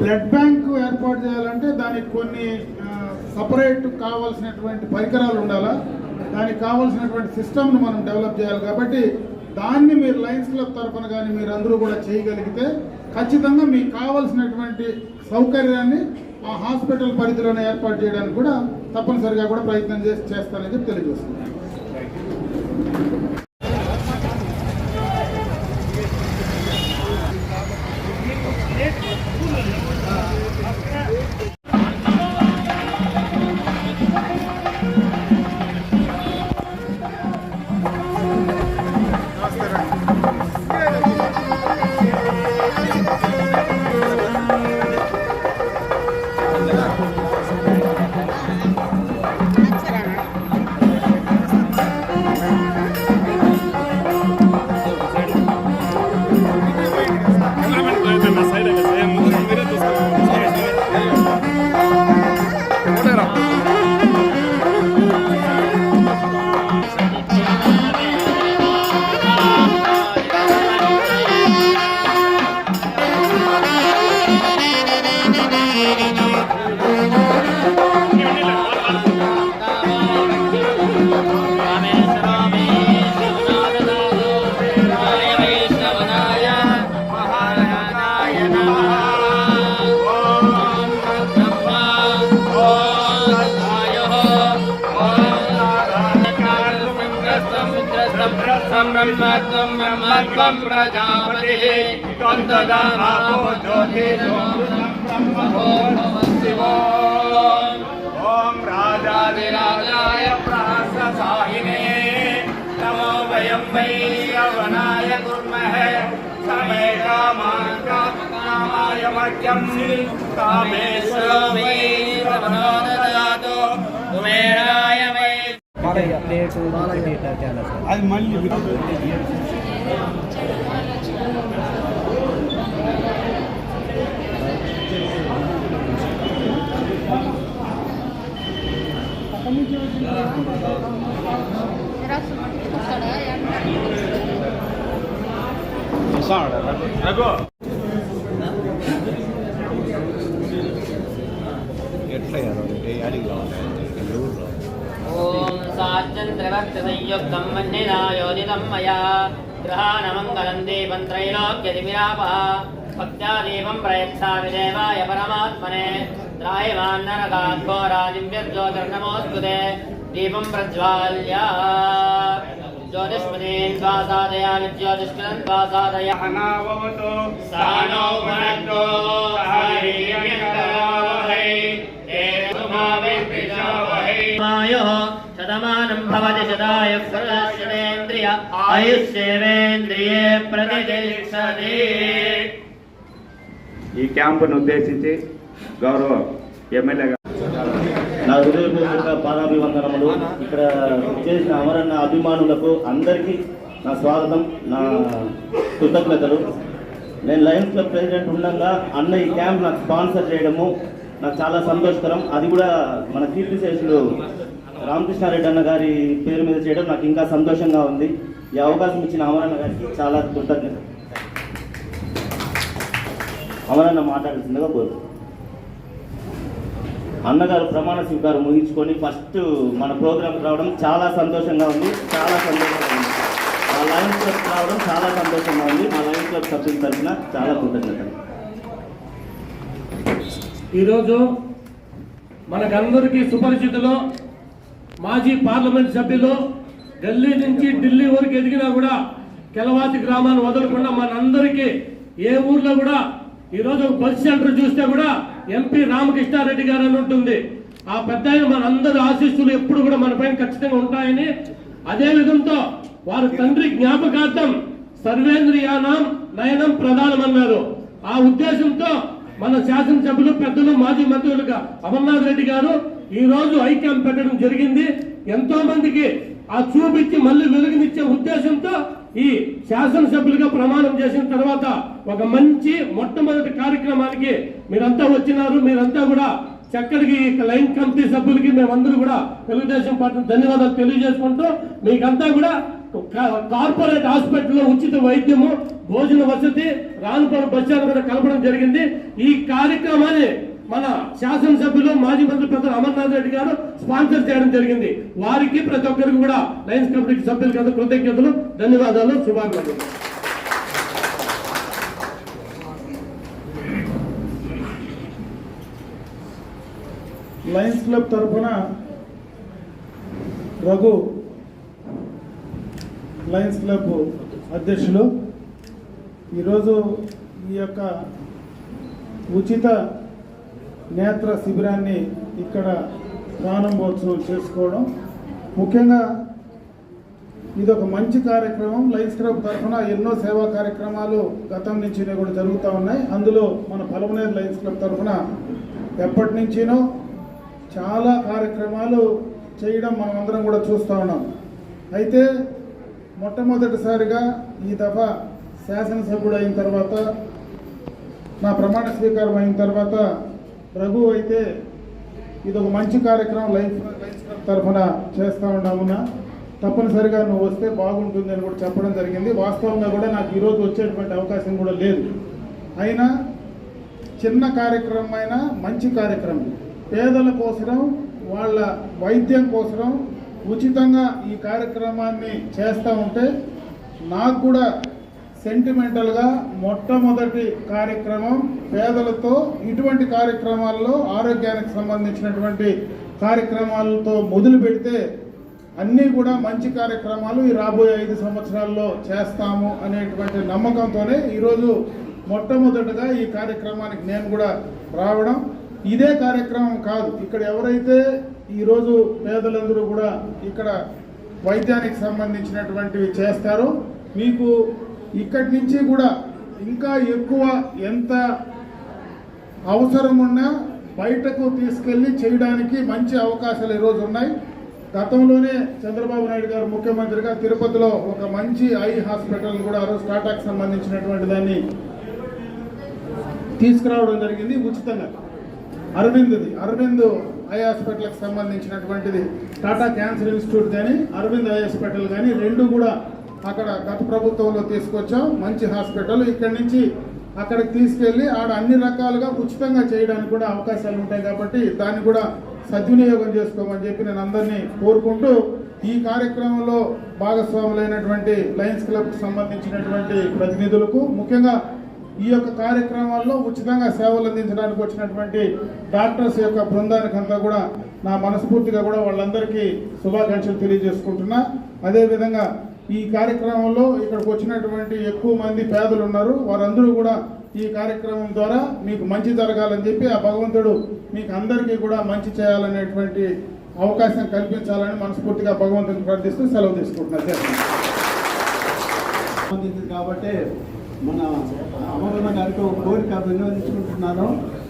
Blood bank ఏర్పాటు చేయాలంటే దానికి కొన్ని సపరేట్ కావాల్సినటువంటి పరికరాలు ఉండాలా? దానికి కావాల్సినటువంటి సిస్టమ్ను మనం డెవలప్ చేయాలి కాబట్టి దాన్ని మీరు లయన్స్ క్లబ్ తరఫున కానీ మీరు అందరూ కూడా చేయగలిగితే ఖచ్చితంగా మీకు కావాల్సినటువంటి సౌకర్యాన్ని ఆ హాస్పిటల్ పరిధిలోనే ఏర్పాటు చేయడానికి కూడా తప్పనిసరిగా కూడా ప్రయత్నం చేసి చేస్తానని చెప్పి తెలియజేస్తున్నాను. ब्रह्मत्वं ब्रह्मत्वं प्रजापतिः त्वं ददामो ज्योतिषो ॐ राजाधिराजाय प्राससाहिने नमो वयं वै यवनाय कुर्मः समे कामान् कामकामाय मह्यं। कामेश्वरो वै रमणो ఉంటాయి ప్లేయర్స్ చాలా అది మళ్ళీ రఘు साच्चन्द्रवक्तसंयुक्तं मन्निनायोजितं मया ग्रहाणमङ्गलं देवं त्रैलोक्यदिविरापः भक्त्या देवं प्रयच्छामि देवाय परमात्मने त्रायमान्नरकाद्घोरादिव्यज्योतिर्नमोऽस्तु ते दीपं प्रज्वाल्य ज्योतिष्मदीन् स्वासादयामि ज्योतिष्कृतं स्वासादय अनावतु ఈ క్యాంపును ఉద్దేశించి గౌరవ ఎమ్మెల్యే నా హృదయపూర్వక పాదాభివందనములు. ఇక్కడ చేసిన అమరన్న అభిమానులకు అందరికీ నా స్వాగతం నా కృతజ్ఞతలు. నేను లయన్స్ క్లబ్ ప్రెసిడెంట్ ఉండగా అన్న ఈ క్యాంప్ నాకు స్పాన్సర్ చేయడము నాకు చాలా సంతోషకరం. అది కూడా మన కీర్తిశేషులు రామకృష్ణారెడ్డి అన్న గారి పేరు మీద చేయడం నాకు ఇంకా సంతోషంగా ఉంది. ఈ అవకాశం ఇచ్చిన అమరన్న గారికి చాలా కృతజ్ఞత అమరన్న మాట్లాడాల్సిందిగా కోరు అన్నగారు ప్రమాణ స్వీకారం ముగించుకొని ఫస్ట్ మన ప్రోగ్రాంకి రావడం చాలా సంతోషంగా ఉంది చాలా సంతోషంగా ఉంది. మా లయన్స్ క్లబ్ రావడం చాలా సంతోషంగా ఉంది మా లయన్స్ క్లబ్ సభ్యుల తరఫున చాలా కృతజ్ఞతలు. ఈరోజు మనకందరికీ సుపరిచితులు మాజీ పార్లమెంట్ సభ్యులు ఢిల్లీ నుంచి ఢిల్లీ వరకు ఎదిగినా కూడా కెలవాతి గ్రామాన్ని వదలకుండా మనందరికీ ఏ ఊర్లో కూడా ఈరోజు ఒక బస్ సెంటర్ చూస్తే కూడా ఎంపీ రామకృష్ణారెడ్డి గారు అని ఉంటుంది. ఆ పెద్ద మనందరి ఆశీస్సులు ఎప్పుడు కూడా మన పైన ఖచ్చితంగా ఉంటాయని అదే విధంతో వారి తండ్రి జ్ఞాపకార్థం సర్వేంద్రియానం నయనం ప్రధానమన్నారు. ఆ ఉద్దేశంతో మన శాసనసభ్యులు పెద్దలు మాజీ మంత్రులుగా అమర్నాథ్ రెడ్డి గారు ఈ రోజు ఐక్యం పెట్టడం జరిగింది. ఎంతో మందికి ఆ చూపించి మళ్ళీ వెలుగునిచ్చే ఉద్దేశంతో ఈ శాసనసభ్యులుగా ప్రమాణం చేసిన తర్వాత ఒక మంచి మొట్టమొదటి కార్యక్రమానికి మీరంతా వచ్చినారు. మీరంతా కూడా చక్కడికి ఈ లైన్ కమిటీ సభ్యులకి మేమందరూ కూడా తెలుగుదేశం పార్టీ ధన్యవాదాలు తెలియజేసుకుంటూ మీకంతా కూడా కా- కార్పొరేట్ హాస్పిటల్లో ఉచిత వైద్యము భోజన వసతి రానుపల్లి బస్టాండ్ కూడా కలపడం జరిగింది. ఈ కార్యక్రమాన్ని మన శాసనసభ్యులు మాజీ మంత్రి పెద్దలు అమర్నాథ్ రెడ్డి గారు స్పాన్సర్ చేయడం జరిగింది. వారికి ప్రతి ఒక్కరికి కూడా లయన్స్ కమిటీ సభ్యులకి అందరూ కృతజ్ఞతలు ధన్యవాదాలు శుభాకాంక్షలు. లయన్స్ క్లబ్ తరఫున రఘు లయన్స్ క్లబ్ అధ్యక్షులు. ఈరోజు ఈ యొక్క ఉచిత నేత్ర శిబిరాన్ని ఇక్కడ ప్రారంభోత్సవం చేసుకోవడం. ముఖ్యంగా ఇది ఒక మంచి కార్యక్రమం. లైన్స్ క్లబ్ తరఫున ఎన్నో సేవా కార్యక్రమాలు గతం నుంచి కూడా జరుగుతూ ఉన్నాయి. అందులో మన పలమనేరు లైన్స్ క్లబ్ తరఫున ఎప్పటి నుంచినో చాలా కార్యక్రమాలు చేయడం మనమందరం కూడా చూస్తూ ఉన్నాం. అయితే మొట్టమొదటిసారిగా ఈ దఫా శాసనసభ్యుడు అయిన తర్వాత నా ప్రమాణ స్వీకారం అయిన తర్వాత ప్రభు అయితే ఇది ఒక మంచి కార్యక్రమం లైఫ్ లైఫ్ తరఫున చేస్తూ ఉన్నామున్నా. తప్పనిసరిగా నువ్వు వస్తే బాగుంటుంది అని కూడా చెప్పడం జరిగింది. వాస్తవంగా కూడా నాకు ఈరోజు వచ్చేటువంటి అవకాశం కూడా లేదు. అయినా చిన్న కార్యక్రమం అయినా మంచి కార్యక్రమం. పేదల కోసరం వాళ్ళ వైద్యం కోసరం ఉచితంగా ఈ కార్యక్రమాన్ని చేస్తూ ఉంటే నాకు కూడా సెంటిమెంటల్గా మొట్టమొదటి కార్యక్రమం పేదలతో ఇటువంటి కార్యక్రమాల్లో ఆరోగ్యానికి సంబంధించినటువంటి కార్యక్రమాలతో మొదలు పెడితే అన్నీ కూడా మంచి కార్యక్రమాలు ఈ రాబోయే ఐదు సంవత్సరాల్లో చేస్తాము అనేటువంటి నమ్మకంతోనే ఈరోజు మొట్టమొదటగా ఈ కార్యక్రమానికి నేను కూడా రావడం. ఇదే కార్యక్రమం కాదు ఇక్కడ ఎవరైతే ఈరోజు పేదలందరూ కూడా ఇక్కడ వైద్యానికి సంబంధించినటువంటివి చేస్తారో మీకు ఇక్కడి నుంచి కూడా ఇంకా ఎక్కువ ఎంత అవసరం ఉన్నా బయటకు తీసుకెళ్ళి చేయడానికి మంచి అవకాశాలు ఈరోజు ఉన్నాయి. గతంలోనే చంద్రబాబు నాయుడు గారు ముఖ్యమంత్రిగా తిరుపతిలో ఒక మంచి ఐ హాస్పిటల్ కూడా ఆ రోజు టాటాకు సంబంధించినటువంటి దాన్ని తీసుకురావడం జరిగింది. ఉచితంగా. అరవింద్ది అరవింద్ ఐ హాస్పిటల్కి సంబంధించినటువంటిది. టాటా క్యాన్సర్ ఇన్స్టిట్యూట్ కానీ అరవింద్ ఐ హాస్పిటల్ కానీ రెండు కూడా అక్కడ గత ప్రభుత్వంలో తీసుకొచ్చాం. మంచి హాస్పిటల్. ఇక్కడి నుంచి అక్కడికి తీసుకెళ్ళి ఆడ అన్ని రకాలుగా ఉచితంగా చేయడానికి కూడా అవకాశాలు ఉంటాయి కాబట్టి దాన్ని కూడా సద్వినియోగం చేసుకోమని చెప్పి నేను అందరినీ కోరుకుంటూ ఈ కార్యక్రమంలో భాగస్వాములైనటువంటి లయన్స్ క్లబ్కి సంబంధించినటువంటి ప్రతినిధులకు ముఖ్యంగా ఈ యొక్క కార్యక్రమాల్లో ఉచితంగా సేవలు అందించడానికి వచ్చినటువంటి డాక్టర్స్ యొక్క బృందానికి అంతా కూడా నా మనస్ఫూర్తిగా కూడా వాళ్ళందరికీ శుభాకాంక్షలు తెలియజేసుకుంటున్నా. అదేవిధంగా ఈ కార్యక్రమంలో ఇక్కడికి వచ్చినటువంటి ఎక్కువ మంది పేదలు ఉన్నారు. వారందరూ కూడా ఈ కార్యక్రమం ద్వారా మీకు మంచి జరగాలని చెప్పి ఆ భగవంతుడు మీకు అందరికీ కూడా మంచి చేయాలనేటువంటి అవకాశం కల్పించాలని మనస్ఫూర్తిగా భగవంతుని ప్రార్థిస్తూ సెలవు తీసుకుంటున్నారు కాబట్టి మన అమరణ గారికి ఒక కోరిక వినియోగించుకుంటున్నాను.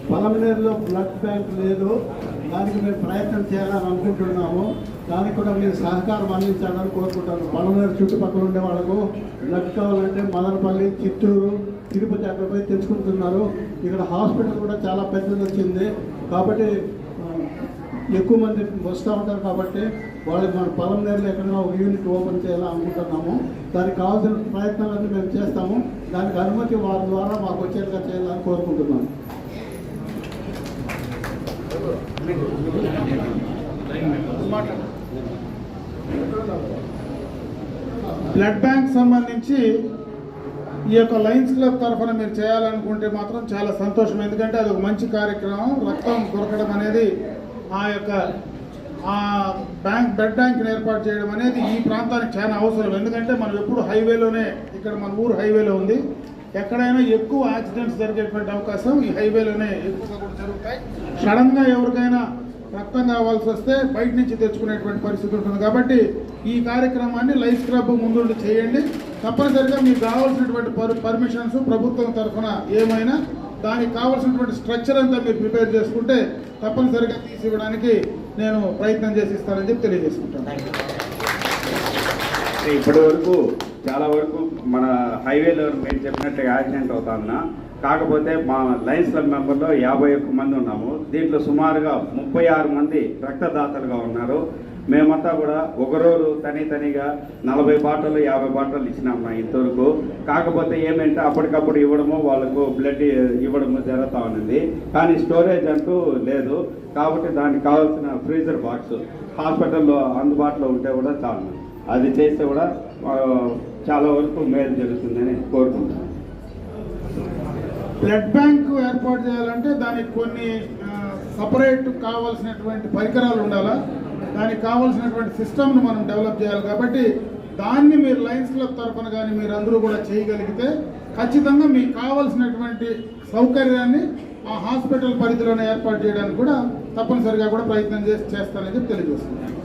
పలమనేరులో బ్లడ్ బ్యాంక్ లేదు. దానికి మేము ప్రయత్నం చేయాలని అనుకుంటున్నాము దానికి కూడా మీరు సహకారం అందించాలని కోరుకుంటాను. పలమనేరు చుట్టుపక్కల ఉండే వాళ్ళకు బ్లడ్ కావాలంటే మదనపల్లి చిత్తూరు తిరుపతి అక్కడ పోయి తెచ్చుకుంటున్నారు. ఇక్కడ హాస్పిటల్ కూడా చాలా పెద్దది వచ్చింది. కాబట్టి ఎక్కువ మంది వస్తూ ఉంటారు కాబట్టి వాళ్ళకి మన పొలం నేరులో ఎక్కడైనా ఒక యూనిట్ ఓపెన్ చేయాలని అనుకుంటున్నాము. దానికి కావాల్సిన ప్రయత్నాలన్నీ మేము చేస్తాము. దానికి అనుమతి వారి ద్వారా మాకు వచ్చేట్టుగా చేయాలని కోరుకుంటున్నాను. బ్లడ్ బ్యాంక్ సంబంధించి ఈ యొక్క లయన్స్ క్లబ్ తరఫున మీరు చేయాలనుకుంటే మాత్రం చాలా సంతోషం. ఎందుకంటే అది ఒక మంచి కార్యక్రమం. రక్తం దొరకడం అనేది ఆ యొక్క ఆ బ్యాంక్ బ్లడ్ బ్యాంక్ని ఏర్పాటు చేయడం అనేది ఈ ప్రాంతానికి చాలా అవసరం. ఎందుకంటే మనం ఎప్పుడు హైవేలోనే ఇక్కడ మన ఊరు హైవేలో ఉంది. ఎక్కడైనా ఎక్కువ యాక్సిడెంట్స్ జరిగేటువంటి అవకాశం ఈ హైవేలోనే ఎక్కువగా కూడా జరుగుతాయి. సడన్గా ఎవరికైనా రక్తం కావాల్సి వస్తే బయట నుంచి తెచ్చుకునేటువంటి పరిస్థితి ఉంటుంది. కాబట్టి ఈ కార్యక్రమాన్ని లైఫ్ క్లబ్ ముందుండి చేయండి. తప్పనిసరిగా మీకు కావాల్సినటువంటి పర్ పర్మిషన్స్ ప్రభుత్వం తరఫున ఏమైనా దానికి కావాల్సినటువంటి స్ట్రక్చర్ అంతా మీరు ప్రిపేర్ చేసుకుంటే తప్పనిసరిగా తీసి ఇవ్వడానికి నేను ప్రయత్నం చేసి ఇస్తానని చెప్పి తెలియజేసుకుంటాను. ఇప్పటి వరకు చాలా వరకు మన హైవేలో మీరు చెప్పినట్టుగా యాక్సిడెంట్ అవుతా ఉన్నా కాకపోతే మా లయన్స్ క్లబ్ మెంబర్లో యాభై ఒక్క మంది ఉన్నాము. దీంట్లో సుమారుగా ముప్పై ఆరు మంది రక్తదాతలుగా ఉన్నారు. మేమంతా కూడా ఒకరోజు తని తనిగా నలభై బాటలు యాభై బాటలు ఇచ్చినాం మా ఇంతవరకు. కాకపోతే ఏమంటే అప్పటికప్పుడు ఇవ్వడము వాళ్ళకు బ్లడ్ ఇవ్వడము జరుగుతూ ఉన్నది. కానీ స్టోరేజ్ అంటూ లేదు. కాబట్టి దానికి కావాల్సిన ఫ్రీజర్ బాక్స్ హాస్పిటల్లో అందుబాటులో ఉంటే కూడా చాలు. అది చేస్తే కూడా చాలా వరకు మేలు జరుగుతుందని కోరుకుంటున్నాను. బ్లడ్ బ్యాంక్ ఏర్పాటు చేయాలంటే దానికి కొన్ని సపరేట్ కావాల్సినటువంటి పరికరాలు ఉండాలా? దానికి కావాల్సినటువంటి సిస్టమ్ను మనం డెవలప్ చేయాలి కాబట్టి దాన్ని మీరు లయన్స్ క్లబ్ తరఫున కానీ మీరు అందరూ కూడా చేయగలిగితే ఖచ్చితంగా మీకు కావాల్సినటువంటి సౌకర్యాన్ని ఆ హాస్పిటల్ పరిధిలోనే ఏర్పాటు చేయడానికి కూడా తప్పనిసరిగా కూడా ప్రయత్నం చేసి చేస్తానని చెప్పి తెలియజేస్తున్నాను.